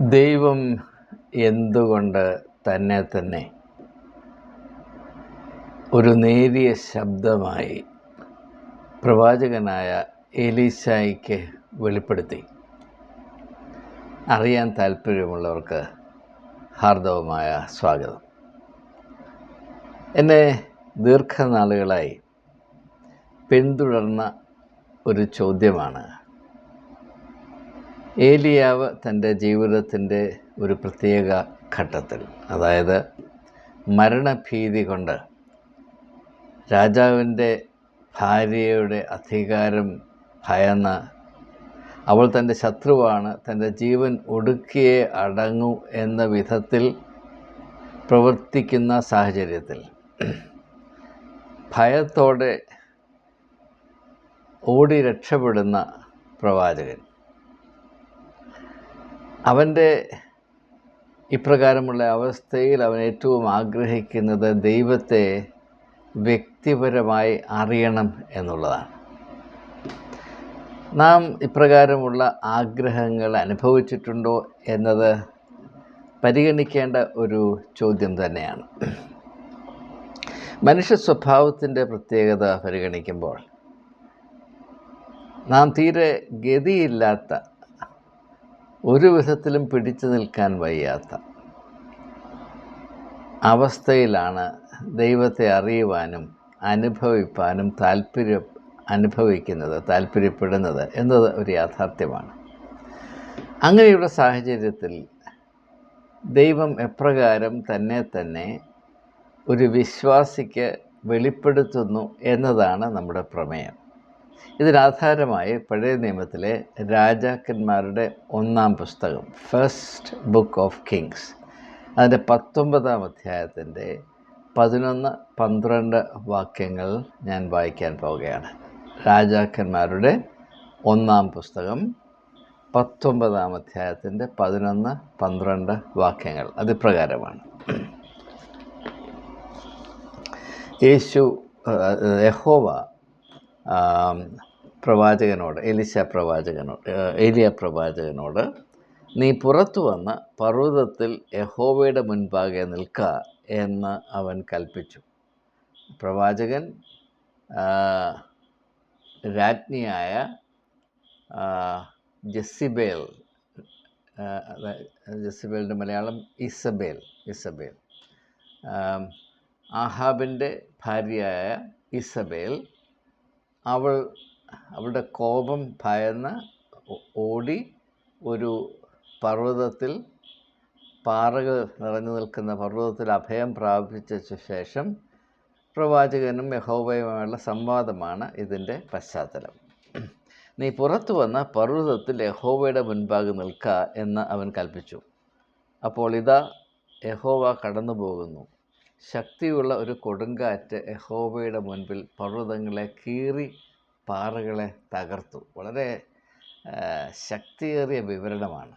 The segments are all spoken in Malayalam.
ദൈവം എന്തുകൊണ്ട് തന്നെ തന്നെ ഒരു നേരിയ ശബ്ദമായി പ്രവാചകനായ എലീശായിക്ക് വെളിപ്പെടുത്തി. അറിയാൻ താല്പര്യമുള്ളവർക്ക് ഹാർദവമായ സ്വാഗതം. എന്നെ ദീർഘനാളുകളായി പിന്തുടർന്ന ഒരു ചോദ്യമാണ് ഏലിയാവ് തന്റെ ജീവിതത്തിന്റെ ഒരു പ്രത്യേക ഘട്ടത്തിൽ അതായത് മരണഭീതി കൊണ്ട് രാജാവിന്റെ ഭാര്യയുടെ അധികാരം ഭയന്ന് അവൾ തന്റെ ശത്രുവാണ് തന്റെ ജീവൻ ഒടുക്കിയേ അടങ്ങൂ എന്ന വിധത്തിൽ പ്രവർത്തിക്കുന്ന സാഹചര്യത്തിൽ ഭയത്തോടെ ഓടി രക്ഷപ്പെടുന്ന പ്രവാചകൻ. അവന്റെ ഇപ്രകാരമുള്ള അവസ്ഥയിൽ അവൻ ഏറ്റവും ആഗ്രഹിക്കുന്നത് ദൈവത്തെ വ്യക്തിപരമായി അറിയണം എന്നുള്ളതാണ്. നാം ഇപ്രകാരമുള്ള ആഗ്രഹങ്ങൾ അനുഭവിച്ചിട്ടുണ്ടോ എന്നത് പരിഗണിക്കേണ്ട ഒരു ചോദ്യം തന്നെയാണ്. മനുഷ്യ സ്വഭാവത്തിന്റെ പ്രത്യേകത പരിഗണിക്കുമ്പോൾ നാം തീരെ ഗതിയില്ലാത്ത ഒരു വിധത്തിലും പിടിച്ചു നിൽക്കാൻ വയ്യാത്ത അവസ്ഥയിലാണ് ദൈവത്തെ അറിയുവാനും അനുഭവിപ്പാനും താല്പര്യം അനുഭവിക്കുന്നത് താല്പര്യപ്പെടുന്നത് എന്നത് ഒരു യാഥാർത്ഥ്യമാണ്. അങ്ങനെയുള്ള സാഹചര്യത്തിൽ ദൈവം എപ്രകാരം തന്നെ തന്നെ ഒരു വിശ്വാസിക്ക് വെളിപ്പെടുത്തുന്നു എന്നതാണ് നമ്മുടെ പ്രമേയം. ഇതിനാധാരമായി പഴയ നിയമത്തിലെ രാജാക്കന്മാരുടെ ഒന്നാം പുസ്തകം ഫസ്റ്റ് ബുക്ക് ഓഫ് കിങ്സ് അതിന്റെ പത്തൊമ്പതാം അധ്യായത്തിന്റെ പതിനൊന്ന് പന്ത്രണ്ട് വാക്യങ്ങൾ ഞാൻ വായിക്കാൻ പോവുകയാണ്. രാജാക്കന്മാരുടെ ഒന്നാം പുസ്തകം പത്തൊമ്പതാം അധ്യായത്തിന്റെ പതിനൊന്ന് പന്ത്രണ്ട് വാക്യങ്ങൾ. അതിപ്രകാരമാണ്. യേശു യഹോവ പ്രവാചകനോട് എലിശ പ്രവാചകനോട് ഏലിയ പ്രവാചകനോട് നീ പുറത്തു വന്ന് പർവതത്തിൽ യഹോവയുടെ മുൻപാകെ നിൽക്ക എന്ന് അവൻ കൽപ്പിച്ചു. പ്രവാചകൻ രാജ്ഞിയായ ജെസിബേൽ ജെസിബേലിന്റെ മലയാളം ഇസബേൽ ഇസബേൽ. ആഹാബിന്റെ ഭാര്യയായ ഇസബേൽ അവൾ അവളുടെ കോപം ഭയന്ന് ഓടി ഒരു പർവതത്തിൽ പാറകൾ നിറഞ്ഞു നിൽക്കുന്ന പർവതത്തിൽ അഭയം പ്രാപിച്ച ശേഷം പ്രവാചകനും യഹോബയുമായുള്ള സംവാദമാണ് ഇതിന്റെ പശ്ചാത്തലം. നീ പുറത്തു വന്ന പർവതത്തിൽ യഹോവയുടെ മുൻപാകെ നിൽക്കുക എന്ന് അവൻ കൽപ്പിച്ചു. അപ്പോൾ ഇതാ യഹോവ കടന്നു പോകുന്നു ശക്തിയുള്ള ഒരു കൊടുങ്കാറ്റ് യഹോവയുടെ മുൻപിൽ പർവതങ്ങളെ കീറി പാറകളെ തകർത്തു. വളരെ ശക്തിയേറിയ വിവരണമാണ്.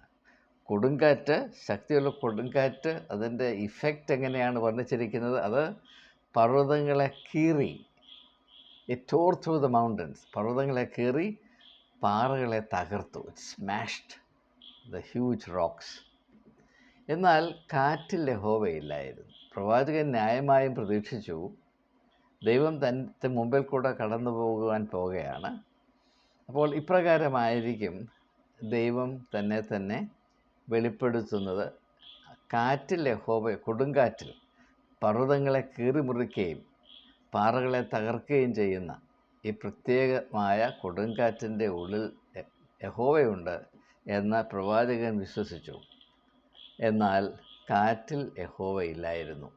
കൊടുങ്കാറ്റ് ശക്തിയുള്ള കൊടുങ്കാറ്റ് അതിന്റെ ഇഫക്റ്റ് എങ്ങനെയാണ് വർണിച്ചിരിക്കുന്നത്? അത് പർവതങ്ങളെ കീറി it tore through the mountains പർവതങ്ങളെ കീറി പാറകളെ തകർത്തു. സ്മാഷ്ഡ് ദ ഹ്യൂജ് റോക്സ് എന്നാൽ കാറ്റിൽ യഹോവയില്ലായിരുന്നു പ്രവാചകൻ ന്യായമായും പ്രതീക്ഷിച്ചു. ദൈവം തന്റെ മുമ്പിൽ കൂടെ കടന്നു പോകുവാൻ പോവുകയാണ്. അപ്പോൾ ഇപ്രകാരമായിരിക്കും ദൈവം തന്നെ തന്നെ വെളിപ്പെടുത്തുന്നത്. കാറ്റിൽ യഹോവ കൊടുങ്കാറ്റിൽ പർവതങ്ങളെ കീറിമുറിക്കുകയും പാറകളെ തകർക്കുകയും ചെയ്യുന്ന ഈ പ്രത്യേകമായ കൊടുങ്കാറ്റിന്റെ ഉള്ളിൽ യഹോവയുണ്ട് എന്ന് പ്രവാചകൻ വിശ്വസിച്ചു. എന്നാൽ കാറ്റിൽ യഹോവ ഇല്ലായിരുന്നു.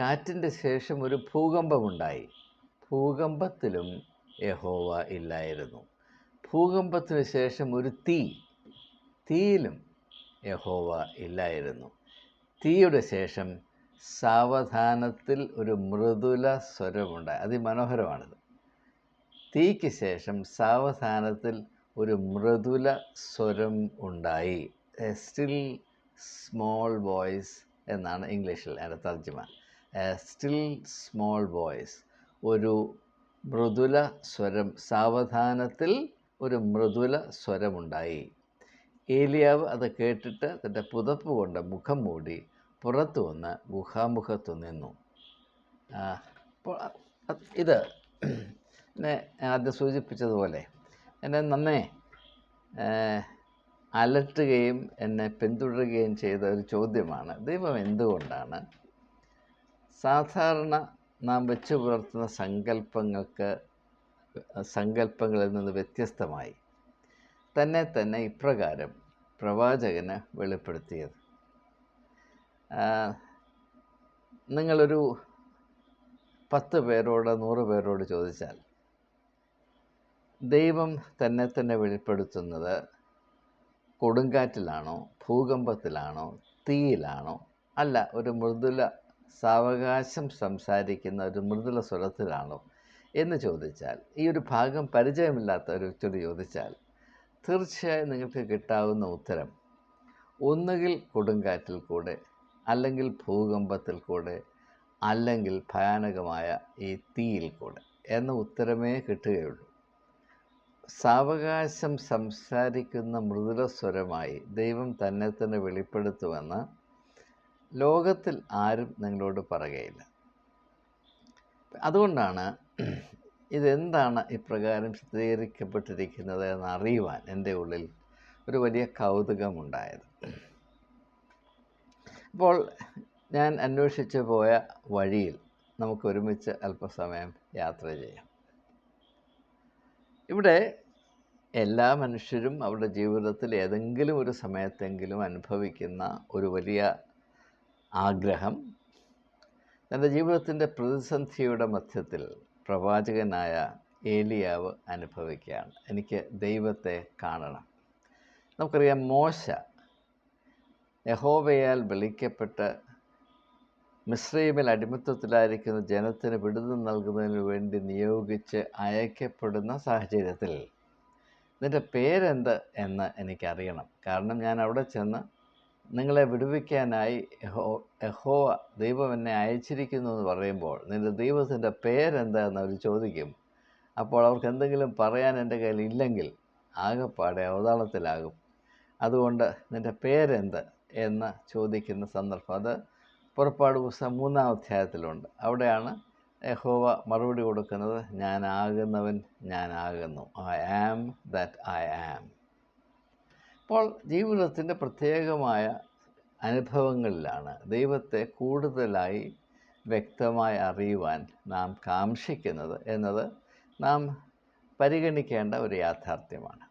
കാറ്റിന്റെ ശേഷം ഒരു ഭൂകമ്പമുണ്ടായി. ഭൂകമ്പത്തിലും യഹോവ ഇല്ലായിരുന്നു. ഭൂകമ്പത്തിന് ശേഷം ഒരു തീ. തീയിലും യഹോവ ഇല്ലായിരുന്നു. തീയുടെ ശേഷം സാവധാനത്തിൽ ഒരു മൃദുല സ്വരമുണ്ടായി. അതിമനോഹരമാണിത്. തീക്ക് ശേഷം സാവധാനത്തിൽ ഒരു മൃദുല സ്വരം ഉണ്ടായി. സ്റ്റിൽ സ്മോൾ ബോയ്സ് എന്നാണ് ഇംഗ്ലീഷിൽ അതിന്റെ തർജമ. സ്റ്റിൽ സ്മോൾ ബോയ്സ് ഒരു മൃദുല സ്വരം സാവധാനത്തിൽ ഒരു മൃദുല സ്വരമുണ്ടായി. ഏലിയാവ് അത് കേട്ടിട്ട് തന്റെ പുതപ്പ് കൊണ്ട് മുഖം മൂടി പുറത്തു വന്ന് ഗുഹാമുഖത്തു നിന്നു. അപ്പോൾ ഇത് എന്നെ ആദ്യം സൂചിപ്പിച്ചതുപോലെ എന്നെ നന്നേ അലട്ടുകയും എന്നെ പിന്തുടരുകയും ചെയ്ത ഒരു ചോദ്യമാണ്. ദൈവം എന്തുകൊണ്ടാണ്? സാധാരണ നാം വെച്ച് പുലർത്തുന്ന സങ്കല്പങ്ങൾക്ക് സങ്കല്പങ്ങളിൽ നിന്ന് വ്യത്യസ്തമായി തന്നെ തന്നെ ഇപ്രകാരം പ്രവാചകന് വെളിപ്പെടുത്തിയത്. നിങ്ങളൊരു പത്ത് പേരോട് നൂറ് പേരോട് ചോദിച്ചാൽ ദൈവം തന്നെ തന്നെ വെളിപ്പെടുത്തുന്നത് കൊടുങ്കാറ്റിലാണോ ഭൂകമ്പത്തിലാണോ തീയിലാണോ? അല്ല ഒരു മൃദുല സാവകാശം സംസാരിക്കുന്ന ഒരു മൃദുല സ്വരത്തിലാണോ എന്ന് ചോദിച്ചാൽ ഈ ഒരു ഭാഗം പരിചയമില്ലാത്ത ഒരു വ്യക്തിയോട് ചോദിച്ചാൽ തീർച്ചയായും നിങ്ങൾക്ക് കിട്ടാവുന്ന ഉത്തരം ഒന്നുകിൽ കൊടുങ്കാറ്റിൽ കൂടെ അല്ലെങ്കിൽ ഭൂകമ്പത്തിൽ കൂടെ അല്ലെങ്കിൽ ഭയാനകമായ ഈ തീയിൽ കൂടെ എന്ന ഉത്തരമേ കിട്ടുകയുള്ളൂ. സാവകാശം സംസാരിക്കുന്ന മൃദുല സ്വരമായി ദൈവം തന്നെ തന്നെ വെളിപ്പെടുത്തുമെന്ന് ലോകത്തിൽ ആരും നിങ്ങളോട് പറയുകയില്ല. അതുകൊണ്ടാണ് ഇതെന്താണ് ഇപ്രകാരം ചിത്രീകരിക്കപ്പെട്ടിരിക്കുന്നത് എന്ന് അറിയുവാൻ എന്റെ ഉള്ളിൽ ഒരു വലിയ കൗതുകമുണ്ടായത്. അപ്പോൾ ഞാൻ അന്വേഷിച്ച് പോയ വഴിയിൽ നമുക്ക് ഒരുമിച്ച് അല്പസമയം യാത്ര ചെയ്യാം. ഇവിടെ എല്ലാ മനുഷ്യരും അവരുടെ ജീവിതത്തിൽ ഏതെങ്കിലും ഒരു സമയത്തെങ്കിലും അനുഭവിക്കുന്ന ഒരു വലിയ ആഗ്രഹം തന്റെ ജീവിതത്തിന്റെ പ്രതിസന്ധിയുടെ മധ്യത്തിൽ പ്രവാചകനായ ഏലിയാവ് അനുഭവിക്കുകയാണ്. എനിക്ക് ദൈവത്തെ കാണണം. നമുക്കറിയാം മോശ യഹോവയാൽ വിളിക്കപ്പെട്ട് മിശ്രൈമിൽ അടിമത്വത്തിലായിരിക്കുന്ന ജനത്തിന് വിടുതൽ നൽകുന്നതിന് വേണ്ടി നിയോഗിച്ച് അയക്കപ്പെടുന്ന സാഹചര്യത്തിൽ നിന്റെ പേരെന്ത് എന്ന് എനിക്കറിയണം. കാരണം ഞാൻ അവിടെ ചെന്ന് നിങ്ങളെ വിടുവിക്കാനായി യഹോ യഹോവ ദൈവം എന്നെ അയച്ചിരിക്കുന്നു എന്ന് പറയുമ്പോൾ നിന്റെ ദൈവത്തിന്റെ പേരെന്താ എന്ന് അവർ ചോദിക്കും. അപ്പോൾ അവർക്ക് എന്തെങ്കിലും പറയാൻ എന്റെ കയ്യിൽ ഇല്ലെങ്കിൽ ആകെപ്പാടെ അവതാളത്തിലാകും അതുകൊണ്ട് നിന്റെ പേരെന്ത് എന്ന് ചോദിക്കുന്ന സന്ദർഭം അത് പുറപ്പാട് പുസ്തകം മൂന്നാം അധ്യായത്തിലുണ്ട്. അവിടെയാണ് യഹോവ മറുപടി കൊടുക്കുന്നത് ഞാനാകുന്നവൻ ഞാനാകുന്നു. I am that I am അപ്പോൾ ജീവിതത്തിന്റെ പ്രത്യേകമായ അനുഭവങ്ങളിലാണ് ദൈവത്തെ കൂടുതലായി വ്യക്തമായി അറിയുവാൻ നാം കാംക്ഷിക്കുന്നത് എന്നത് നാം പരിഗണിക്കേണ്ട ഒരു യാഥാർത്ഥ്യമാണ്.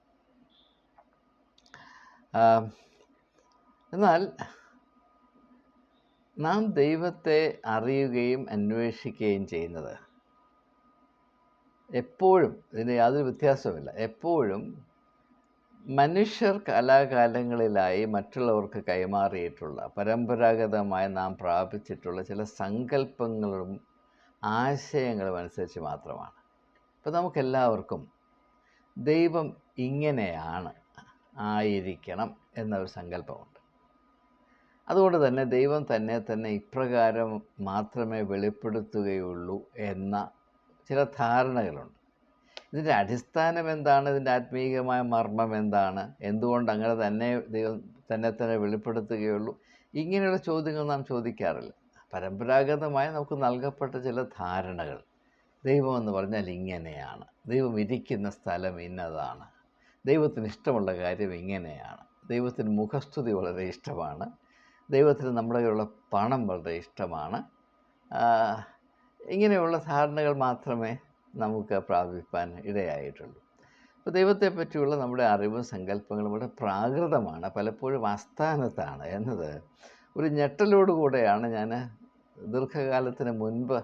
എന്നാൽ നാം ദൈവത്തെ അറിയുകയും അന്വേഷിക്കുകയും ചെയ്യുന്നത്. എപ്പോഴും ഇതിന് യാതൊരു വ്യത്യാസവുമില്ല. എപ്പോഴും മനുഷ്യർ കാലാകാലങ്ങളിലായി മറ്റുള്ളവർക്ക് കൈമാറിയിട്ടുള്ള പരമ്പരാഗതമായി നാം പ്രാപിച്ചിട്ടുള്ള ചില സങ്കല്പങ്ങളും ആശയങ്ങളും അനുസരിച്ച് മാത്രമാണ്. ഇപ്പം നമുക്കെല്ലാവർക്കും ദൈവം ഇങ്ങനെയാണ് ആയിരിക്കണം എന്നൊരു സങ്കല്പമുണ്ട്. അതുകൊണ്ട് തന്നെ ദൈവം തന്നെ തന്നെ ഇപ്രകാരം മാത്രമേ വെളിപ്പെടുത്തുകയുള്ളൂ എന്ന ചില ധാരണകളുണ്ട്. ഇതിന്റെ അടിസ്ഥാനം എന്താണ്? ഇതിന്റെ ആത്മീയമായ മർമ്മം എന്താണ്? എന്തുകൊണ്ട് അങ്ങനെ തന്നെ ദൈവം തന്നെ തന്നെ വെളിപ്പെടുത്തുകയുള്ളൂ? ഇങ്ങനെയുള്ള ചോദ്യങ്ങൾ നാം ചോദിക്കാറില്ല. പരമ്പരാഗതമായി നമുക്ക് നൽകപ്പെട്ട ചില ധാരണകൾ. ദൈവം എന്ന് പറഞ്ഞാൽ ഇങ്ങനെയാണ്. ദൈവം ഇരിക്കുന്ന സ്ഥലം ഇന്നതാണ്. ദൈവത്തിന് ഇഷ്ടമുള്ള കാര്യം ഇങ്ങനെയാണ്. ദൈവത്തിന് മുഖസ്തുതി വളരെ ഇഷ്ടമാണ്. ദൈവത്തിന് നമ്മുടെ കയ്യിലുള്ള പണം വളരെ ഇഷ്ടമാണ്. ഇങ്ങനെയുള്ള ധാരണകൾ മാത്രമേ നമുക്ക് പ്രാപിപ്പാൻ ഇടയായിട്ടുള്ളൂ. അപ്പോൾ ദൈവത്തെ പറ്റിയുള്ള നമ്മുടെ അറിവും സങ്കല്പങ്ങളും വളരെ പ്രാകൃതമാണ്. പലപ്പോഴും ആസ്ഥാനത്താണ് എന്നത് ഒരു ഞെട്ടലോടുകൂടെയാണ് ഞാൻ ദീർഘകാലത്തിന് മുൻപ്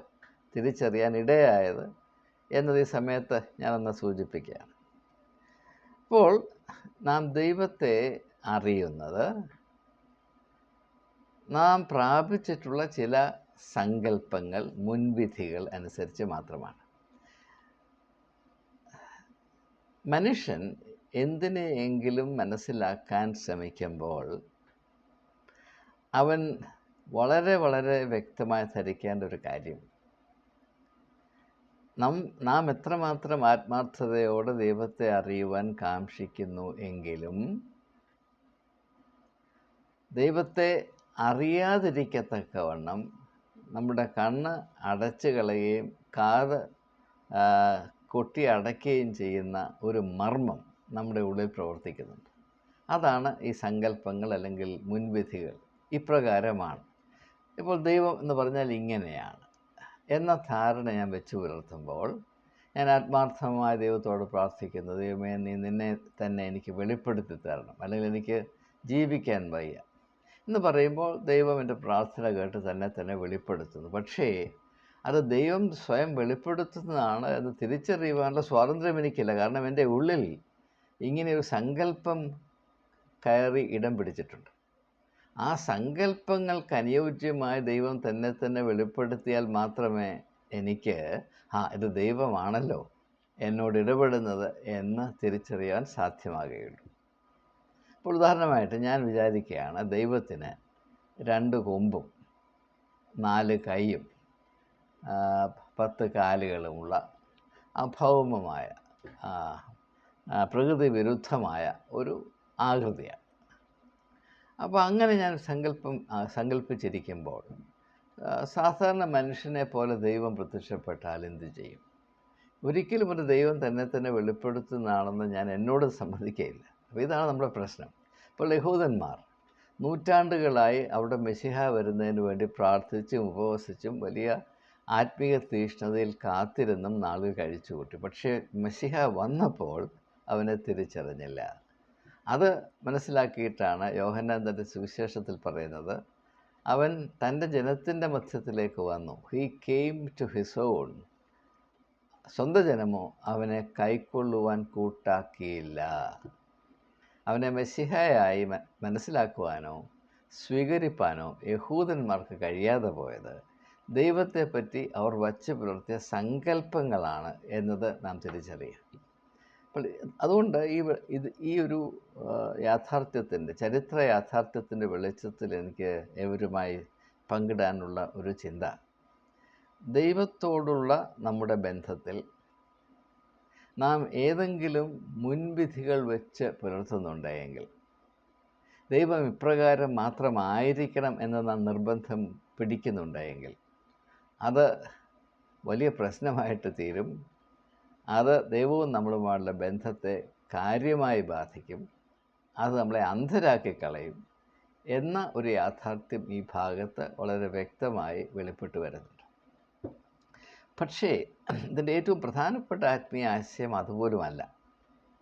തിരിച്ചറിയാൻ ഇടയായത് എന്നത് ഈ സമയത്ത് ഞാനൊന്ന് സൂചിപ്പിക്കുകയാണ്. അപ്പോൾ നാം ദൈവത്തെ അറിയുന്നത് നാം പ്രാപിച്ചിട്ടുള്ള ചില സങ്കല്പങ്ങൾ മുൻവിധികൾ അനുസരിച്ച് മാത്രമാണ്. മനുഷ്യൻ എന്തിനെയെങ്കിലും മനസ്സിലാക്കാൻ ശ്രമിക്കുമ്പോൾ അവൻ വളരെ വളരെ വ്യക്തമായി ധരിക്കേണ്ട ഒരു കാര്യം. നാം നാം എത്രമാത്രം ആത്മാർത്ഥതയോടെ ദൈവത്തെ അറിയുവാൻ കാക്ഷിക്കുന്നു എങ്കിലും ദൈവത്തെ അറിയാതിരിക്കത്തക്കവണ്ണം നമ്മുടെ കണ്ണ് അടച്ചു കളയുകയും കാത് കൊട്ടി അടയ്ക്കുകയും ചെയ്യുന്ന ഒരു മർമ്മം നമ്മുടെ ഉള്ളിൽ പ്രവർത്തിക്കുന്നുണ്ട്. അതാണ് ഈ സങ്കല്പങ്ങൾ അല്ലെങ്കിൽ മുൻവിധികൾ ഇപ്രകാരമാണ്. ഇപ്പോൾ ദൈവം എന്ന് പറഞ്ഞാൽ ഇങ്ങനെയാണ്. എന്ന ധാരണ ഞാൻ വെച്ചു പുലർത്തുമ്പോൾ ഞാൻ ആത്മാർത്ഥമായ ദൈവത്തോട് പ്രാർത്ഥിക്കുന്നു ദൈവമേ നീ നിന്നെ തന്നെ എനിക്ക് വെളിപ്പെടുത്തി തരണം. അല്ലെങ്കിൽ എനിക്ക് ജീവിക്കാൻ വയ്യ. എന്ന് പറയുമ്പോൾ ദൈവം എന്റെ പ്രാർത്ഥന കേട്ട് തന്നെ തന്നെ വെളിപ്പെടുത്തുന്നു. പക്ഷേ അത് ദൈവം സ്വയം വെളിപ്പെടുത്തുന്നതാണ് എന്ന് തിരിച്ചറിയുവാനുള്ള സ്വാതന്ത്ര്യം എനിക്കില്ല. കാരണം എന്റെ ഉള്ളിൽ ഇങ്ങനെയൊരു സങ്കല്പം കയറി ഇടം പിടിച്ചിട്ടുണ്ട്. ആ സങ്കല്പങ്ങൾക്ക് അനുയോജ്യമായ ദൈവം തന്നെ തന്നെ വെളിപ്പെടുത്തിയാൽ മാത്രമേ എനിക്ക് ആ ഇത് ദൈവമാണല്ലോ എന്നോട് ഇടപെടുന്നത് എന്ന് തിരിച്ചറിയാൻ സാധ്യമാകുകയുള്ളൂ. ഇപ്പോൾ ഉദാഹരണമായിട്ട് ഞാൻ വിചാരിക്കുകയാണ് ദൈവത്തിന് രണ്ട് കൊമ്പും നാല് കൈയും പത്ത് കാലുകളുമുള്ള അഭൗമമായ പ്രകൃതി വിരുദ്ധമായ ഒരു ആകൃതിയാണ്. അപ്പോൾ അങ്ങനെ ഞാൻ സങ്കല്പം സങ്കല്പിച്ചിരിക്കുമ്പോൾ സാധാരണ മനുഷ്യനെ പോലെ ദൈവം പ്രത്യക്ഷപ്പെട്ടാൽ എന്ത് ചെയ്യും? ഒരിക്കലും ഒരു ദൈവം തന്നെ തന്നെ വെളിപ്പെടുത്തുന്നതാണെന്ന് ഞാൻ എന്നോട് സമ്മതിക്കുകയില്ല. അപ്പോൾ ഇതാണ് നമ്മുടെ പ്രശ്നം. ഇപ്പോൾ യഹൂദന്മാർ നൂറ്റാണ്ടുകളായി അവിടെ മെസ്സിഹ വരുന്നതിന് വേണ്ടി പ്രാർത്ഥിച്ചും ഉപവസിച്ചും വലിയ ആത്മീയ തീഷ്ണതയിൽ കാത്തിരുന്നും നാളുകൾ കഴിച്ചു കൂട്ടി. പക്ഷേ മെസ്സിഹ വന്നപ്പോൾ അവനെ തിരിച്ചറിഞ്ഞില്ല. അത് മനസ്സിലാക്കിയിട്ടാണ് യോഹന്നാൻ തന്റെ സുവിശേഷത്തിൽ പറയുന്നത് അവൻ തന്റെ ജനത്തിന്റെ മധ്യത്തിലേക്ക് വന്നു. He came to his own സ്വന്തം ജനമോ അവനെ കൈക്കൊള്ളുവാൻ കൂട്ടാക്കിയില്ല. അവനെ മെസ്സിഹയായി മനസ്സിലാക്കുവാനോ സ്വീകരിപ്പാനോ യഹൂദന്മാർക്ക് കഴിയാതെ പോയത്. ദൈവത്തെപ്പറ്റി അവർ വച്ച് പുലർത്തിയ സങ്കല്പങ്ങളാണ് എന്നത് നാം തിരിച്ചറിയാം അപ്പോൾ അതുകൊണ്ട് ഈ ഇത് ഈ ഒരു യാഥാർത്ഥ്യത്തിന്റെ ചരിത്ര യാഥാർത്ഥ്യത്തിന്റെ വെളിച്ചത്തിൽ എനിക്ക് എവരുമായി പങ്കിടാനുള്ള ഒരു ചിന്ത. ദൈവത്തോടുള്ള നമ്മുടെ ബന്ധത്തിൽ നാം ഏതെങ്കിലും മുൻവിധികൾ വെച്ച് പുലർത്തുന്നുണ്ടെങ്കിൽ ദൈവം ഇപ്രകാരം മാത്രമായിരിക്കണം എന്ന് നാം നിർബന്ധം പിടിക്കുന്നുണ്ടെങ്കിൽ അത് വലിയ പ്രശ്നമായിട്ട് തീരും. അത് ദൈവവും നമ്മളുമായുള്ള ബന്ധത്തെ കാര്യമായി ബാധിക്കും. അത് നമ്മളെ അന്ധരാക്കി കളയും എന്ന ഒരു യാഥാർത്ഥ്യം ഈ ഭാഗത്ത് വളരെ വ്യക്തമായി വെളിപ്പെട്ട് വരുന്നുണ്ട്. പക്ഷേ ഇതിന്റെ ഏറ്റവും പ്രധാനപ്പെട്ട ആത്മീയ ആശയം അതുപോലുമല്ല.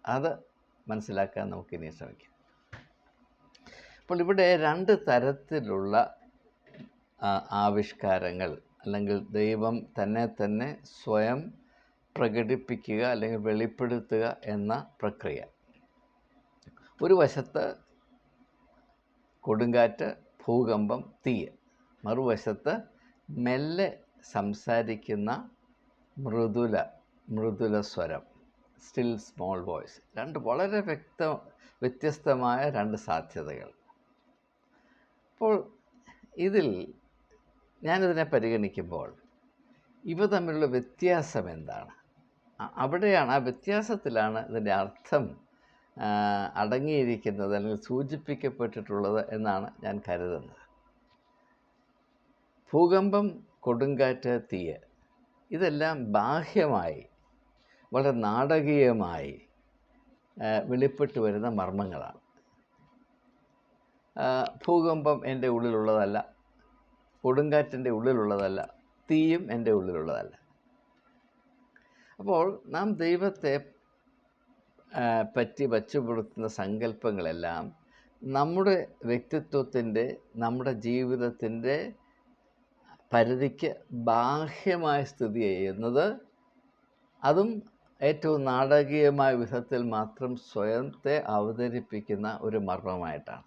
അത് മനസ്സിലാക്കാൻ നമുക്കിനി ശ്രമിക്കാം. അപ്പോൾ ഇവിടെ രണ്ട് തരത്തിലുള്ള ആവിഷ്കാരങ്ങൾ അല്ലെങ്കിൽ ദൈവം തന്നെ തന്നെ സ്വയം പ്രകടിപ്പിക്കുക അല്ലെങ്കിൽ വെളിപ്പെടുത്തുക എന്ന പ്രക്രിയ. ഒരു വശത്ത് കൊടുങ്കാറ്റ് ഭൂകമ്പം തീയ്. മറുവശത്ത് മെല്ലെ സംസാരിക്കുന്ന മൃദുല മൃദുല സ്വരം സ്റ്റിൽ സ്മോൾ വോയിസ് രണ്ട് വളരെ വ്യക്ത വ്യത്യസ്തമായ രണ്ട് സാധ്യതകൾ. അപ്പോൾ ഇതിൽ ഞാനിതിനെ പരിഗണിക്കുമ്പോൾ ഇവ തമ്മിലുള്ള വ്യത്യാസം എന്താണ്? അവിടെയാണ് ആ വ്യത്യാസത്തിലാണ് ഇതിന്റെ അർത്ഥം അടങ്ങിയിരിക്കുന്നത് അല്ലെങ്കിൽ സൂചിപ്പിക്കപ്പെട്ടിട്ടുള്ളത് എന്നാണ് ഞാൻ കരുതുന്നത്. ഭൂകമ്പം കൊടുങ്കാറ്റ് തീയ. ഇതെല്ലാം ബാഹ്യമായി വളരെ നാടകീയമായി വെളിപ്പെട്ട് വരുന്ന മർമ്മങ്ങളാണ്. ഭൂകമ്പം എന്റെ ഉള്ളിലുള്ളതല്ല കൊടുങ്കാറ്റിന്റെ ഉള്ളിലുള്ളതല്ല തീയും എന്റെ ഉള്ളിലുള്ളതല്ല. അപ്പോൾ നാം ദൈവത്തെ പറ്റി വച്ചുപിടുത്തുന്ന സങ്കല്പങ്ങളെല്ലാം നമ്മുടെ വ്യക്തിത്വത്തിന്റെ നമ്മുടെ ജീവിതത്തിന്റെ പരിധിക്ക് ബാഹ്യമായി സ്ഥിതി ചെയ്യുന്നത് അതും ഏറ്റവും നാടകീയമായ വിധത്തിൽ മാത്രം സ്വയത്തെ അവതരിപ്പിക്കുന്ന ഒരു മർമ്മമായിട്ടാണ്.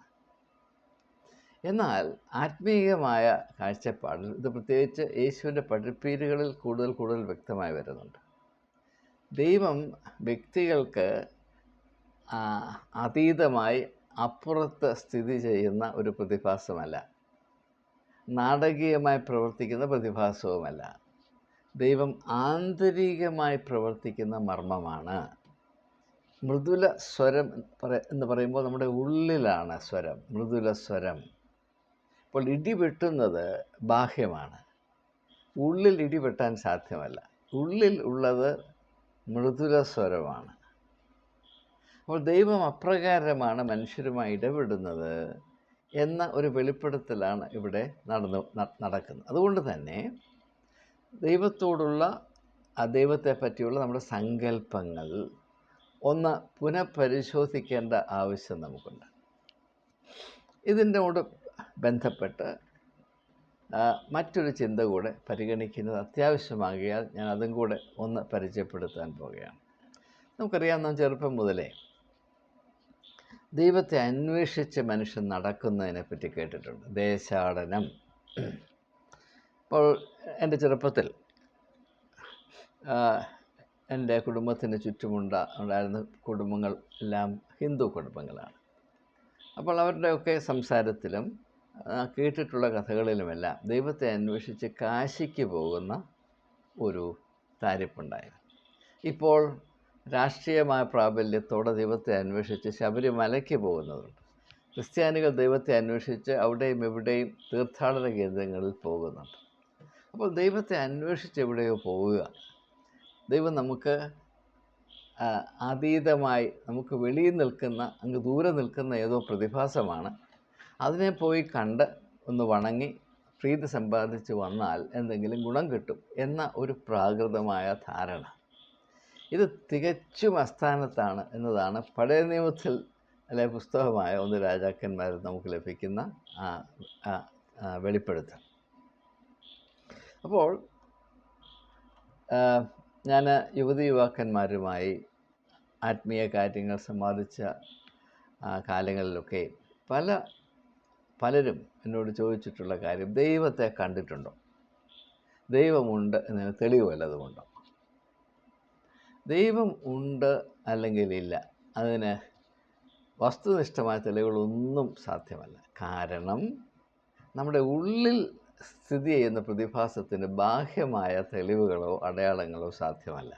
എന്നാൽ ആത്മീയമായ കാഴ്ചപ്പാടിൽ ഇത് പ്രത്യേകിച്ച് യേശുവിന്റെ പഠിപ്പീരുകളിൽ കൂടുതൽ കൂടുതൽ വ്യക്തമായി വരുന്നുണ്ട്. ദൈവം വ്യക്തികൾക്ക് അതീതമായി അപ്പുറത്ത് സ്ഥിതി ചെയ്യുന്ന ഒരു പ്രതിഭാസമല്ല. നാടകീയമായി പ്രവർത്തിക്കുന്ന പ്രതിഭാസവുമല്ല. ദൈവം ആന്തരികമായി പ്രവർത്തിക്കുന്ന മർമ്മമാണ്. മൃദുല സ്വരം എന്ന് പറയുമ്പോൾ നമ്മുടെ ഉള്ളിലാണ് സ്വരം മൃദുല സ്വരം. അപ്പോൾ ഇടി വെട്ടുന്നത് ബാഹ്യമാണ്. ഉള്ളിൽ ഇടി വെട്ടാൻ സാധ്യമല്ല. ഉള്ളിൽ ഉള്ളത് മൃദുല സ്വരമാണ്. അപ്പോൾ ദൈവം അപ്രകാരമാണ് മനുഷ്യരുമായി ഇടപെടുന്നത്. എന്ന ഒരു വെളിപ്പെടുത്തലാണ് ഇവിടെ നടന്നു നടക്കുന്നത്. അതുകൊണ്ട് തന്നെ ദൈവത്തോടുള്ള ദൈവത്തെ പറ്റിയുള്ള നമ്മുടെ സങ്കല്പങ്ങൾ ഒന്ന് പുനഃപരിശോധിക്കേണ്ട ആവശ്യം നമുക്കുണ്ട്. ഇതിനോട് ബന്ധപ്പെട്ട് മറ്റൊരു ചിന്ത കൂടെ പരിഗണിക്കുന്നത് അത്യാവശ്യമാകിയാൽ ഞാൻ അതും കൂടെ ഒന്ന് പരിചയപ്പെടുത്താൻ പോവുകയാണ്. നമുക്കറിയാം നാം ചെറുപ്പം മുതലേ ദൈവത്തെ അന്വേഷിച്ച് മനുഷ്യൻ നടക്കുന്നതിനെ പറ്റി കേട്ടിട്ടുണ്ട്. ദേശാടനം. ഇപ്പോൾ എന്റെ ചെറുപ്പത്തിൽ എന്റെ കുടുംബത്തിന് ചുറ്റുമുണ്ട ഉണ്ടായിരുന്ന കുടുംബങ്ങൾ എല്ലാം ഹിന്ദു കുടുംബങ്ങളാണ്. അപ്പോൾ അവരുടെയൊക്കെ സംസാരത്തിലും കേട്ടിട്ടുള്ള കഥകളിലുമെല്ലാം ദൈവത്തെ അന്വേഷിച്ച് കാശിക്ക് പോകുന്ന ഒരു താരിപ്പുണ്ടായിരുന്നു. ഇപ്പോൾ രാഷ്ട്രീയമായ പ്രാബല്യത്തോടെ ദൈവത്തെ അന്വേഷിച്ച് ശബരിമലയ്ക്ക് പോകുന്നതുണ്ട്. ക്രിസ്ത്യാനികൾ ദൈവത്തെ അന്വേഷിച്ച് അവിടെയും ഇവിടെയും തീർത്ഥാടന കേന്ദ്രങ്ങളിൽ പോകുന്നുണ്ട്. അപ്പോൾ ദൈവത്തെ അന്വേഷിച്ച് എവിടെയോ പോവുക. ദൈവം നമുക്ക് അതീതമായി നമുക്ക് വെളിയിൽ നിൽക്കുന്ന അങ്ങ് ദൂരെ നിൽക്കുന്ന ഏതോ പ്രതിഭാസമാണ്. അതിനെ പോയി കണ്ട് ഒന്ന് വണങ്ങി പ്രീതി സമ്പാദിച്ച് വന്നാൽ എന്തെങ്കിലും ഗുണം കിട്ടും എന്ന ഒരു പ്രാകൃതമായ ധാരണ. ഇത് തികച്ചും അസ്ഥാനത്താണ് എന്നതാണ് പഴയ നിയമത്തിൽ അല്ലെ പുസ്തകമായ ഒന്ന് രാജാക്കന്മാരിൽ നമുക്ക് ലഭിക്കുന്ന വെളിപ്പെടുത്തൽ. അപ്പോൾ ഞാൻ യുവതി യുവാക്കന്മാരുമായി ആത്മീയ കാര്യങ്ങൾ സമ്പാദിച്ച കാലങ്ങളിലൊക്കെ പല പലരും എന്നോട് ചോദിച്ചിട്ടുള്ള കാര്യം ദൈവത്തെ കണ്ടിട്ടുണ്ടോ? ദൈവമുണ്ട് എന്നതിന് തെളിവ് വല്ലതുമുണ്ടോ? ദൈവം ഉണ്ട് അല്ലെങ്കിൽ ഇല്ല. അതിന് വസ്തുനിഷ്ഠമായ തെളിവുകളൊന്നും സാധ്യമല്ല. കാരണം നമ്മുടെ ഉള്ളിൽ സ്ഥിതി ചെയ്യുന്ന പ്രതിഭാസത്തിന് ബാഹ്യമായ തെളിവുകളോ അടയാളങ്ങളോ സാധ്യമല്ല.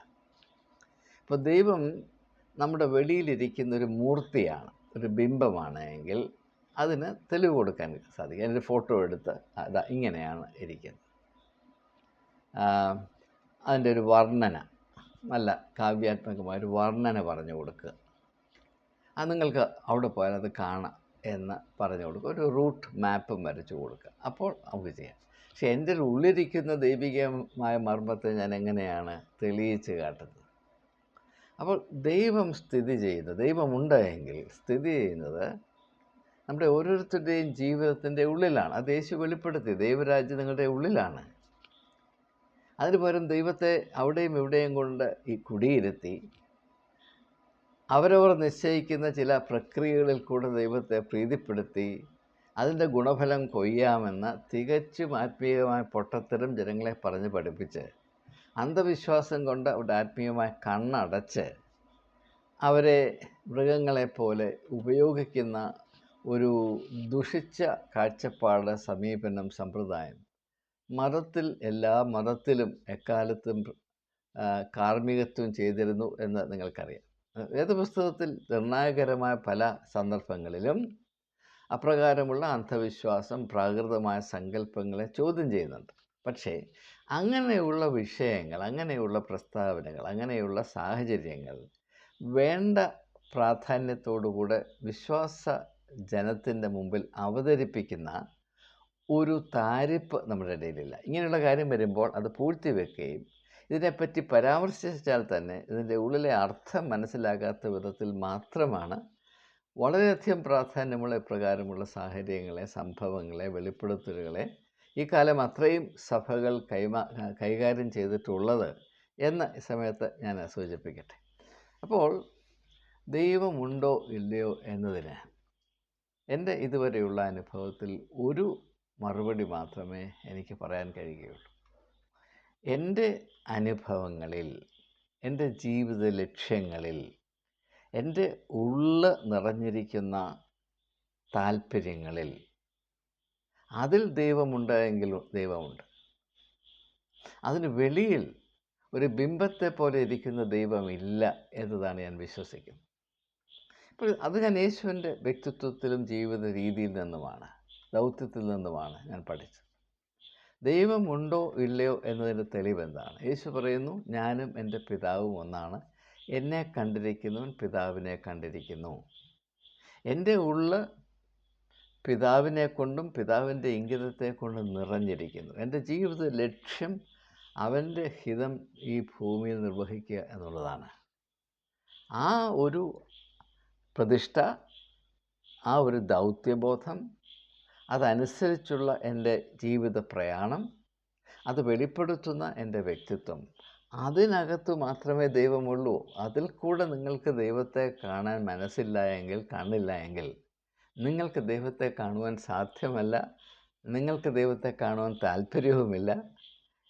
ഇപ്പോൾ ദൈവം നമ്മുടെ വെളിയിലിരിക്കുന്ന ഒരു മൂർത്തിയാണ് ഒരു ബിംബമാണ് എങ്കിൽ അതിന് തെളിവ് കൊടുക്കാൻ സാധിക്കും. അതിന്റെ ഫോട്ടോ എടുത്ത് അതാ ഇങ്ങനെയാണ് ഇരിക്കുന്നത്. അതിന്റെ ഒരു വർണന. നല്ല കാവ്യാത്മകമായ ഒരു വർണന പറഞ്ഞു കൊടുക്കുക. അത് നിങ്ങൾക്ക് അവിടെ പോയാൽ അത് കാണാം എന്ന് പറഞ്ഞു കൊടുക്കുക. ഒരു റൂട്ട് മാപ്പും വരച്ചു കൊടുക്കുക. അപ്പോൾ നമുക്ക് ചെയ്യാം. പക്ഷെ എന്റെ ഉള്ളിരിക്കുന്ന ദൈവികമായ മർമ്മത്തെ ഞാൻ എങ്ങനെയാണ് തെളിയിച്ച് കാട്ടുന്നത്? അപ്പോൾ ദൈവം സ്ഥിതി ചെയ്യുന്നത് ദൈവമുണ്ടെങ്കിൽ സ്ഥിതി ചെയ്യുന്നത് നമ്മുടെ ഓരോരുത്തരുടെയും ജീവിതത്തിന്റെ ഉള്ളിലാണ്. അത് യേശു വെളിപ്പെടുത്തി. ദൈവരാജ്യം നിങ്ങളുടെ ഉള്ളിലാണ്. അതിന് പകരം ദൈവത്തെ അവിടെയും ഇവിടെയും കൊണ്ട് ഈ കുടിയിരുത്തി അവരവർ നിശ്ചയിക്കുന്ന ചില പ്രക്രിയകളിൽ കൂടെ ദൈവത്തെ പ്രീതിപ്പെടുത്തി അതിന്റെ ഗുണഫലം കൊയ്യാമെന്ന് തികച്ചും ആത്മീയമായ പൊട്ടത്തരം ജനങ്ങളെ പറഞ്ഞ് പഠിപ്പിച്ച് അന്ധവിശ്വാസം കൊണ്ട് അവിടെ ആത്മീയമായ കണ്ണടച്ച് അവരെ മൃഗങ്ങളെപ്പോലെ ഉപയോഗിക്കുന്ന ഒരു ദുഷിച്ച കാഴ്ചപ്പാട് സമീപനം സമ്പ്രദായം. മതത്തിൽ എല്ലാ മതത്തിലും എക്കാലത്തും കാർമ്മികത്വം ചെയ്തിരുന്നു എന്ന് നിങ്ങൾക്കറിയാം. വേദപുസ്തകത്തിൽ നിർണായകരമായ പല സന്ദർഭങ്ങളിലും അപ്രകാരമുള്ള അന്ധവിശ്വാസം പ്രാകൃതമായ സങ്കല്പങ്ങളെ ചോദ്യം ചെയ്യുന്നുണ്ട്. പക്ഷേ അങ്ങനെയുള്ള വിഷയങ്ങൾ അങ്ങനെയുള്ള പ്രസ്താവനകൾ അങ്ങനെയുള്ള സാഹചര്യങ്ങൾ വേണ്ട പ്രാധാന്യത്തോടുകൂടെ വിശ്വാസ ജനത്തിന്റെ മുമ്പിൽ അവതരിപ്പിക്കുന്ന ഒരു താരിപ്പ് നമ്മുടെ ഇടയിലില്ല. ഇങ്ങനെയുള്ള കാര്യം വരുമ്പോൾ അത് പൂഴ്ത്തിവെക്കുകയും ഇതിനെപ്പറ്റി പരാമർശിച്ചാൽ തന്നെ ഇതിന്റെ ഉള്ളിലെ അർത്ഥം മനസ്സിലാകാത്ത വിധത്തിൽ മാത്രമാണ് വളരെയധികം പ്രാധാന്യമുള്ള ഇപ്രകാരമുള്ള സാഹചര്യങ്ങളെ സംഭവങ്ങളെ വെളിപ്പെടുത്തലുകളെ ഈ കാലം അത്രയും സഭകൾ കൈമാ കൈകാര്യം ചെയ്തിട്ടുള്ളത് എന്ന സമയത്ത് ഞാൻ സൂചിപ്പിക്കട്ടെ. അപ്പോൾ ദൈവമുണ്ടോ ഇല്ലയോ എന്നതിന് എന്റെ ഇതുവരെയുള്ള അനുഭവത്തിൽ ഒരു മറുപടി മാത്രമേ എനിക്ക് പറയാൻ കഴിയുകയുള്ളൂ. എന്റെ അനുഭവങ്ങളിൽ എന്റെ ജീവിത ലക്ഷ്യങ്ങളിൽ എന്റെ ഉള്ള നിറഞ്ഞിരിക്കുന്ന താല്പര്യങ്ങളിൽ അതിൽ ദൈവമുണ്ട് എങ്കിൽ ദൈവമുണ്ട്. അതിന് വെളിയിൽ ഒരു ബിംബത്തെ പോലെ ഇരിക്കുന്ന ദൈവമില്ല എന്നതാണ് ഞാൻ വിശ്വസിക്കുന്നത്. അപ്പോൾ അത് ഞാൻ യേശുവിന്റെ വ്യക്തിത്വത്തിലും ജീവിത രീതിയിൽ നിന്നുമാണ്. ദൗത്യത്തിൽ നിന്നുമാണ് ഞാൻ പഠിച്ചത്. ദൈവം ഉണ്ടോ ഇല്ലയോ എന്നതിന്റെ തെളിവ് എന്താണ് യേശു പറയുന്നു ഞാനും എന്റെ പിതാവും ഒന്നാണ്. എന്നെ കണ്ടിരിക്കുന്നവൻ പിതാവിനെ കണ്ടിരിക്കുന്നു. എന്റെ ഉള്ള പിതാവിനെ കൊണ്ടും പിതാവിന്റെ ഇംഗിതത്തെ കൊണ്ടും നിറഞ്ഞിരിക്കുന്നു. എന്റെ ജീവിത ലക്ഷ്യം അവന്റെ ഹിതം ഈ ഭൂമിയിൽ നിർവഹിക്കുക എന്നുള്ളതാണ്. ആ ഒരു പ്രതിഷ്ഠ ആ ഒരു ദൗത്യബോധം അതനുസരിച്ചുള്ള എന്റെ ജീവിത പ്രയാണം അത് വെളിപ്പെടുത്തുന്ന എന്റെ വ്യക്തിത്വം. അതിനകത്ത് മാത്രമേ ദൈവമുള്ളൂ. അതിൽ കൂടെ നിങ്ങൾക്ക് ദൈവത്തെ കാണാൻ മനസ്സില്ല എങ്കിൽ കണ്ണില്ല എങ്കിൽ നിങ്ങൾക്ക് ദൈവത്തെ കാണുവാൻ സാധ്യമല്ല നിങ്ങൾക്ക് ദൈവത്തെ കാണുവാൻ താല്പര്യവുമില്ല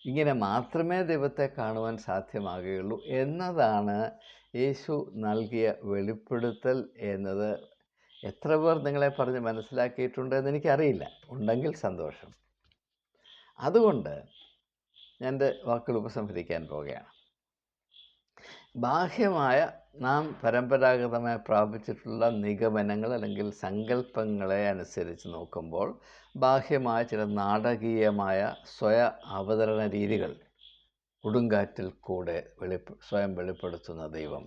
ഇങ്ങനെ മാത്രമേ ദൈവത്തെ കാണുവാൻ സാധ്യമാകുകയുള്ളൂ എന്നതാണ് യേശു നൽകിയ വെളിപ്പെടുത്തൽ എന്നത് എത്ര പേർ നിങ്ങളെ പറഞ്ഞ് മനസ്സിലാക്കിയിട്ടുണ്ടെന്ന് എനിക്കറിയില്ല. ഉണ്ടെങ്കിൽ സന്തോഷം. അതുകൊണ്ട് ഞാൻ എന്റെ വാക്കുകൾ ഉപസംഹരിക്കാൻ പോവുകയാണ്. ബാഹ്യമായ നാം പരമ്പരാഗതമായി പ്രാപിച്ചിട്ടുള്ള നിഗമനങ്ങൾ അല്ലെങ്കിൽ സങ്കല്പങ്ങളെ അനുസരിച്ച് നോക്കുമ്പോൾ ബാഹ്യമായ ചില നാടകീയമായ സ്വയ അവതരണ രീതികൾ കൊടുങ്കാറ്റിൽ കൂടെ വെളിപ്പ സ്വയം വെളിപ്പെടുത്തുന്ന ദൈവം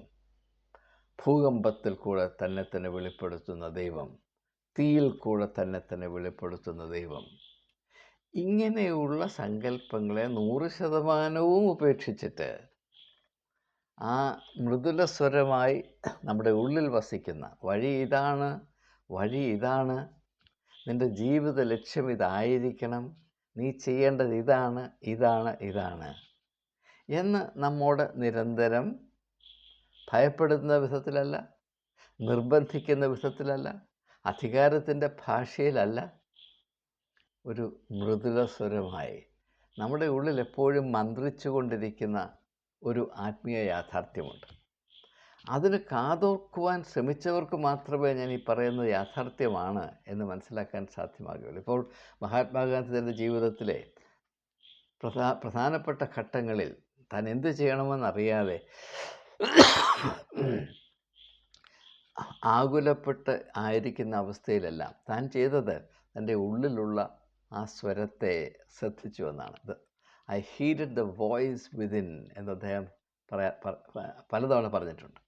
ഭൂകമ്പത്തിൽ കൂടെ തന്നെ തന്നെ വെളിപ്പെടുത്തുന്ന ദൈവം തീയിൽ കൂടെ തന്നെ തന്നെ വെളിപ്പെടുത്തുന്ന ദൈവം. ഇങ്ങനെയുള്ള സങ്കല്പങ്ങളെ നൂറ് ശതമാനവും ഉപേക്ഷിച്ചിട്ട് ആ മൃദുല സ്വരമായി നമ്മുടെ ഉള്ളിൽ വസിക്കുന്ന വഴി ഇതാണ് വഴി ഇതാണ് നിന്റെ ജീവിത ലക്ഷ്യം ഇതായിരിക്കണം നീ ചെയ്യേണ്ടത് ഇതാണ് ഇതാണ് ഇതാണ് എന്ന് നമ്മോട് നിരന്തരം ഭയപ്പെടുന്ന വിധത്തിലല്ല നിർബന്ധിക്കുന്ന വിധത്തിലല്ല അധികാരത്തിന്റെ ഭാഷയിലല്ല ഒരു മൃദുല സ്വരമായി നമ്മുടെ ഉള്ളിൽ എപ്പോഴും മന്ത്രിച്ചു കൊണ്ടിരിക്കുന്ന ഒരു ആത്മീയ യാഥാർത്ഥ്യമുണ്ട്. അതിന് കാതോർക്കുവാൻ ശ്രമിച്ചവർക്ക് മാത്രമേ ഞാൻ ഈ പറയുന്നത് യാഥാർത്ഥ്യമാണ് എന്ന് മനസ്സിലാക്കാൻ സാധ്യമാകുകയുള്ളൂ. ഇപ്പോൾ മഹാത്മാഗാന്ധി തന്റെ ജീവിതത്തിലെ പ്രധാ പ്രധാനപ്പെട്ട ഘട്ടങ്ങളിൽ താൻ എന്ത് ചെയ്യണമെന്നറിയാതെ ആകുലപ്പെട്ട് ആയിരിക്കുന്ന അവസ്ഥയിലല്ല. താൻ ചെയ്തത് തന്റെ ഉള്ളിലുള്ള ആ സ്വരത്തെ ശ്രദ്ധിച്ചു എന്നാണ്. I heeded the voice within എന്ന് അദ്ദേഹം പറയാ പലതവണ പറഞ്ഞിട്ടുണ്ട്.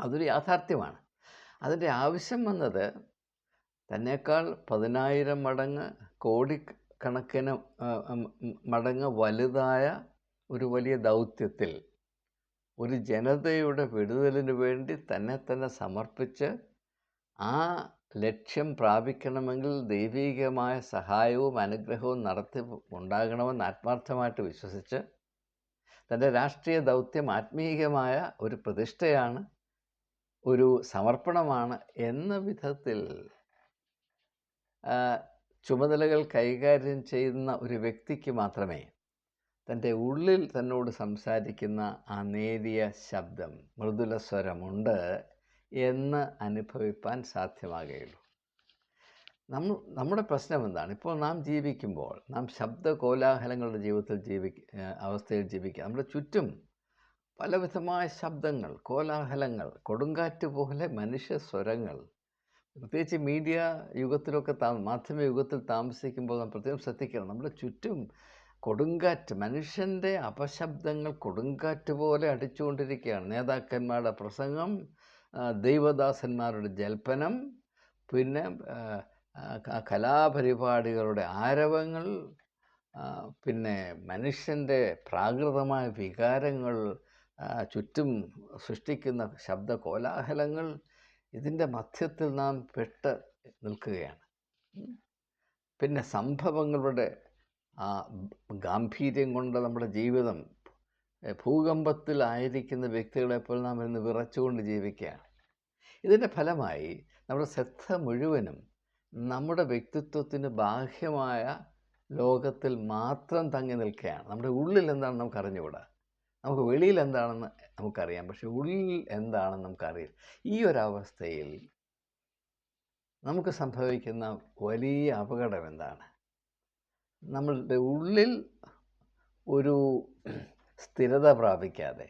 അതൊരു യാഥാർത്ഥ്യമാണ്. അതിന്റെ ആവശ്യം വന്നത് തന്നേക്കാൾ പതിനായിരം മടങ്ങ് കോടിക്കണക്കിന് മടങ്ങ് വലുതായ ഒരു വലിയ ദൗത്യത്തിൽ ഒരു ജനതയുടെ വിടുതലിന് വേണ്ടി തന്നെ തന്നെ സമർപ്പിച്ച് ആ ലക്ഷ്യം പ്രാപിക്കണമെങ്കിൽ ദൈവീകമായ സഹായവും അനുഗ്രഹവും നടത്തി ഉണ്ടാകണമെന്ന് ആത്മാർത്ഥമായിട്ട് വിശ്വസിച്ച് തന്റെ രാഷ്ട്രീയ ദൗത്യം ആത്മീയമായ ഒരു പ്രതിഷ്ഠയാണ് ഒരു സമർപ്പണമാണ് എന്ന വിധത്തിൽ ചുമതലകൾ കൈകാര്യം ചെയ്യുന്ന ഒരു വ്യക്തിക്ക് മാത്രമേ തന്റെ ഉള്ളിൽ തന്നോട് സംസാരിക്കുന്ന ആ നേരിയ ശബ്ദം മൃദുല സ്വരമുണ്ട് എന്ന് അനുഭവിപ്പാൻ സാധ്യമാകുകയുള്ളൂ നമ്മൾ നമ്മുടെ പ്രശ്നം എന്താണ്? ഇപ്പോൾ നാം ജീവിക്കുമ്പോൾ നാം ശബ്ദ കോലാഹലങ്ങളുടെ ജീവിതത്തിൽ ജീവിക്ക അവസ്ഥയിൽ ജീവിക്കുക നമ്മുടെ ചുറ്റും പലവിധമായ ശബ്ദങ്ങൾ കോലാഹലങ്ങൾ കൊടുങ്കാറ്റ് പോലെ മനുഷ്യ സ്വരങ്ങൾ പ്രത്യേകിച്ച് മീഡിയ യുഗത്തിലൊക്കെ താ മാധ്യമ യുഗത്തിൽ താമസിക്കുമ്പോൾ നാം പ്രത്യേകം ശ്രദ്ധിക്കണം. നമ്മുടെ ചുറ്റും കൊടുങ്കാറ്റ് മനുഷ്യന്റെ അപശബ്ദങ്ങൾ കൊടുങ്കാറ്റ് പോലെ അടിച്ചുകൊണ്ടിരിക്കുകയാണ്. നേതാക്കന്മാരുടെ പ്രസംഗം ദൈവദാസന്മാരുടെ ജൽപ്പനം പിന്നെ കലാപരിപാടികളുടെ ആരവങ്ങൾ പിന്നെ മനുഷ്യന്റെ പ്രാകൃതമായ വികാരങ്ങൾ ചുറ്റും സൃഷ്ടിക്കുന്ന ശബ്ദ കോലാഹലങ്ങൾ ഇതിന്റെ മധ്യത്തിൽ നാം പെട്ട് നിൽക്കുകയാണ്. പിന്നെ സംഭവങ്ങളുടെ ആ ഗാംഭീര്യം കൊണ്ട് നമ്മുടെ ജീവിതം ഭൂകമ്പത്തിലായിരിക്കുന്ന വ്യക്തികളെപ്പോൾ നാം ഇന്ന് വിറച്ചുകൊണ്ട് ജീവിക്കുകയാണ്. ഇതിന്റെ ഫലമായി നമ്മുടെ ശ്രദ്ധ മുഴുവനും നമ്മുടെ വ്യക്തിത്വത്തിന് ബാഹ്യമായ ലോകത്തിൽ മാത്രം തങ്ങി നിൽക്കുകയാണ്. നമ്മുടെ ഉള്ളിൽ എന്താണെന്ന് നമുക്ക് അറിഞ്ഞുകൂടാ? നമുക്ക് വെളിയിൽ എന്താണെന്ന് നമുക്കറിയാം പക്ഷെ ഉള്ളിൽ എന്താണെന്ന് നമുക്കറിയില്ല. ഈ ഒരവസ്ഥയിൽ നമുക്ക് സംഭവിക്കുന്ന വലിയ അപകടം എന്താണ്? നമ്മളുടെ ഉള്ളിൽ ഒരു സ്ഥിരത പ്രാപിക്കാതെ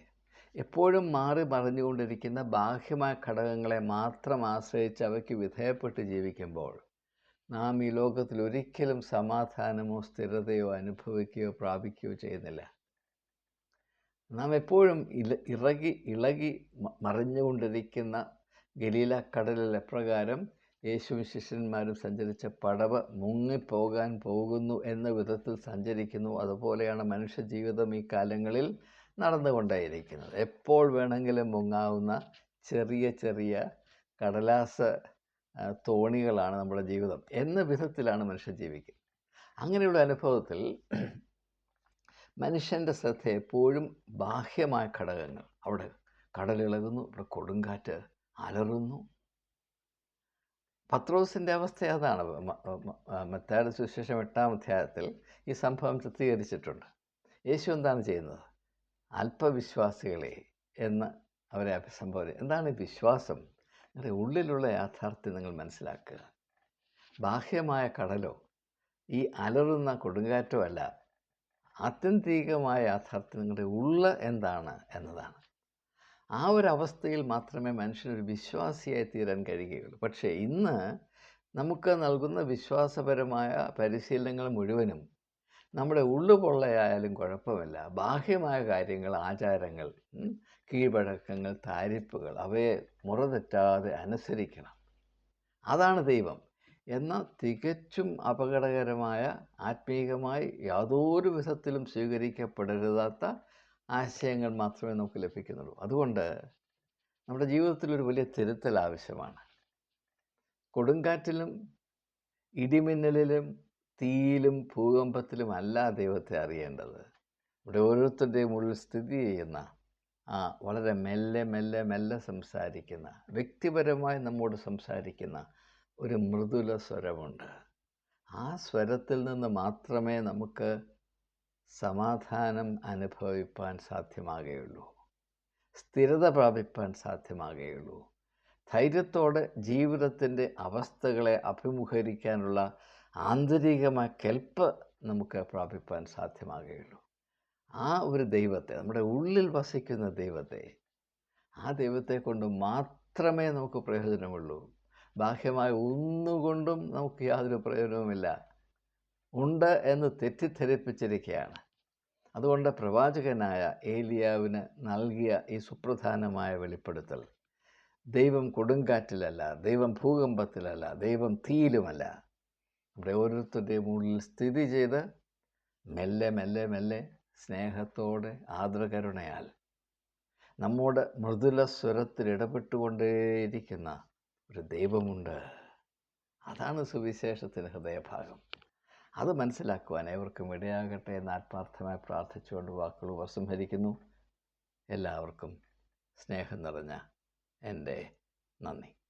എപ്പോഴും മാറി മറിഞ്ഞുകൊണ്ടിരിക്കുന്ന ബാഹ്യമായ ഘടകങ്ങളെ മാത്രം ആശ്രയിച്ച് അവയ്ക്ക് വിധേയപ്പെട്ട് ജീവിക്കുമ്പോൾ നാം ഈ ലോകത്തിൽ ഒരിക്കലും സമാധാനമോ സ്ഥിരതയോ അനുഭവിക്കുകയോ പ്രാപിക്കുകയോ ചെയ്യുന്നില്ല. നാം എപ്പോഴും ഇല ഇറകി ഇളകി മറിഞ്ഞുകൊണ്ടിരിക്കുന്ന ഗലീല കടലിൽ എപ്രകാരം യേശുവും ശിഷ്യന്മാരും സഞ്ചരിച്ച പടവ് മുങ്ങിപ്പോകാൻ പോകുന്നു എന്ന വിധത്തിൽ സഞ്ചരിക്കുന്നു. അതുപോലെയാണ് മനുഷ്യജീവിതം ഈ കാലങ്ങളിൽ നടന്നുകൊണ്ടേയിരിക്കുന്നത്. എപ്പോൾ വേണമെങ്കിലും മുങ്ങാവുന്ന ചെറിയ ചെറിയ കടലാസ തോണികളാണ് നമ്മുടെ ജീവിതം എന്ന വിധത്തിലാണ് മനുഷ്യൻ ജീവിക്കുന്നത്. അങ്ങനെയുള്ള അനുഭവത്തിൽ മനുഷ്യന്റെ ശ്രദ്ധ എപ്പോഴും ബാഹ്യമായ ഘടകങ്ങൾ. അവിടെ കടലിളകുന്നു അവിടെ കൊടുങ്കാറ്റ് അലറുന്നു. പത്രോസിന്റെ അവസ്ഥ അതാണ്. സുശേഷം മത്തായുടെ സുവിശേഷം എട്ടാം അധ്യായത്തിൽ ഈ സംഭവം ചിത്രീകരിച്ചിട്ടുണ്ട്. യേശു എന്താണ് ചെയ്യുന്നത്? അല്പവിശ്വാസികളെ എന്ന് അവരെ അഭിസംബോധന എന്താണ് ഈ വിശ്വാസം? നിങ്ങളുടെ ഉള്ളിലുള്ള യാഥാർത്ഥ്യം നിങ്ങൾ മനസ്സിലാക്കുക. ബാഹ്യമായ കടലോ ഈ അലറുന്ന കൊടുങ്കാറ്റോ അല്ല. ആത്യന്തികമായ യാഥാർത്ഥ്യം നിങ്ങളുടെ ഉള്ള എന്താണ് എന്നതാണ്. ആ ഒരു അവസ്ഥയിൽ മാത്രമേ മനുഷ്യനൊരു വിശ്വാസിയായി തീരാൻ കഴിയുകയുള്ളൂ. പക്ഷേ ഇന്ന് നമുക്ക് നൽകുന്ന വിശ്വാസപരമായ പരിശീലനങ്ങൾ മുഴുവനും നമ്മുടെ ഉള്ളുപൊള്ളയായാലും കുഴപ്പമില്ല. ബാഹ്യമായ കാര്യങ്ങൾ ആചാരങ്ങൾ കീഴ്വഴക്കങ്ങൾ താരിപ്പുകൾ അവയെ മുറതെറ്റാതെ അനുസരിക്കണം. അതാണ് ദൈവം. എന്ന തികച്ചും അപകടകരമായ ആത്മീകമായി യാതൊരു വിധത്തിലും സ്വീകരിക്കപ്പെടരുതാത്ത ആശയങ്ങൾ മാത്രമേ നമുക്ക് ലഭിക്കുന്നുള്ളൂ. അതുകൊണ്ട് നമ്മുടെ ജീവിതത്തിൽ ഒരു വലിയ തിരുത്തൽ ആവശ്യമാണ്. കൊടുങ്കാറ്റിലും ഇടിമിന്നലിലും തീയിലും ഭൂകമ്പത്തിലും അല്ല ദൈവത്തെ അറിയേണ്ടത്. ഇവിടെ ഓരോരുത്തരുടെയും ഉള്ളിൽ സ്ഥിതി ചെയ്യുന്ന ആ വളരെ മെല്ലെ മെല്ലെ മെല്ലെ സംസാരിക്കുന്ന വ്യക്തിപരമായി നമ്മോട് സംസാരിക്കുന്ന ഒരു മൃദുല സ്വരമുണ്ട്. ആ സ്വരത്തിൽ നിന്ന് മാത്രമേ നമുക്ക് സമാധാനം അനുഭവിപ്പാൻ സാധ്യമാകുകയുള്ളൂ സ്ഥിരത പ്രാപിപ്പാൻ സാധ്യമാകുകയുള്ളൂ ധൈര്യത്തോടെ ജീവിതത്തിന്റെ അവസ്ഥകളെ അഭിമുഖീകരിക്കാനുള്ള ആന്തരികമായ കെൽപ്പ് നമുക്ക് പ്രാപിപ്പാൻ സാധ്യമാകുകയുള്ളൂ ആ ഒരു ദൈവത്തെ നമ്മുടെ ഉള്ളിൽ വസിക്കുന്ന ദൈവത്തെ ആ ദൈവത്തെ കൊണ്ട് മാത്രമേ നമുക്ക് പ്രയോജനമുള്ളൂ. ബാഹ്യമായ ഒന്നുകൊണ്ടും നമുക്ക് യാതൊരു പ്രയോജനവുമില്ല. ഉണ്ട് എന്ന് തെറ്റിദ്ധരിപ്പിച്ചിരിക്കുകയാണ് അതുകൊണ്ട് പ്രവാചകനായ ഏലിയാവിന് നൽകിയ ഈ സുപ്രധാനമായ വെളിപ്പെടുത്തൽ. ദൈവം കൊടുങ്കാറ്റിലല്ല ദൈവം ഭൂകമ്പത്തിലല്ല ദൈവം തീയിലുമല്ല. നമ്മുടെ ഓരോരുത്തരുടെയും ഉള്ളിൽ സ്ഥിതി ചെയ്ത് മെല്ലെ മെല്ലെ മെല്ലെ സ്നേഹത്തോടെ ആദരകരുണയാൽ നമ്മോട് മൃദുല സ്വരത്തിൽ ഇടപെട്ടുകൊണ്ടേയിരിക്കുന്ന ഒരു ദൈവമുണ്ട്. അതാണ് സുവിശേഷത്തിന്റെ ഹൃദയഭാഗം. അത് മനസ്സിലാക്കുവാൻ ഏവർക്കും ഇടയാകട്ടെ എന്ന് ആത്മാർത്ഥമായി പ്രാർത്ഥിച്ചുകൊണ്ട് വാക്കുകൾ ഉപസംഹരിക്കുന്നു. എല്ലാവർക്കും സ്നേഹം നിറഞ്ഞ എന്റെ നന്ദി.